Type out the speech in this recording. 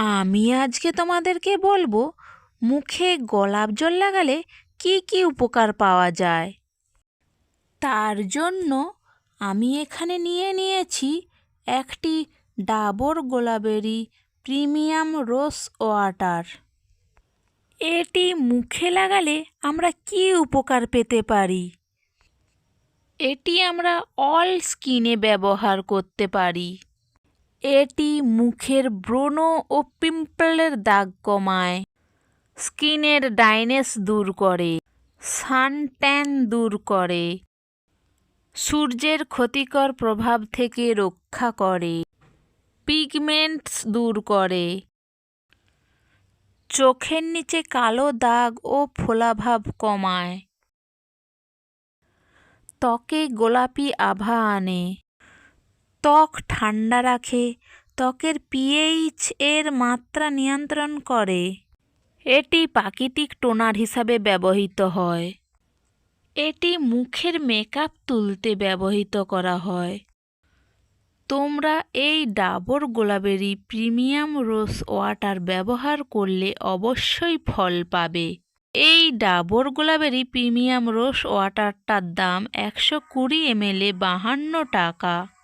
আমি আজকে তোমাদেরকে বলব, মুখে গোলাপ জল লাগালে কি কি উপকার পাওয়া যায়? তার জন্য আমি এখানে নিয়ে নিয়েছি একটি Dabur Gulabari premium rose water. এটি মুখে লাগালে আমরা কি উপকার পেতে পারি? এটি আমরা অল স্কিনে ব্যবহার করতে পারি। এটি মুখের ব্রণ ও পিম্পলের দাগ কমায়। স্কিনের ডাইনেস দূর করে সানট্যান দূর করে। সূর্যের ক্ষতিকর প্রভাব থেকে রক্ষা করে, পিগমেন্টস দূর করে। চোখের নিচে কালো দাগ ও ফোলাভাব কমায়। ত্বকে গোলাপি আভা আনে। ত্বক ঠান্ডা রাখে, ত্বকের পিএইচ এর মাত্রা নিয়ন্ত্রণ করে। এটি প্রাকৃতিক টোনার হিসাবে ব্যবহৃত হয়। এটি মুখের মেকআপ তুলতে ব্যবহৃত করা হয়। তোমরা এই Dabur Gulabari premium rose water ব্যবহার করলে অবশ্যই ফল পাবে। এই ডাবর গোলাবেরি প্রিমিয়াম রোজ ওয়াটারটার দাম একশো কুড়ি এমএলে বাহান্ন টাকা।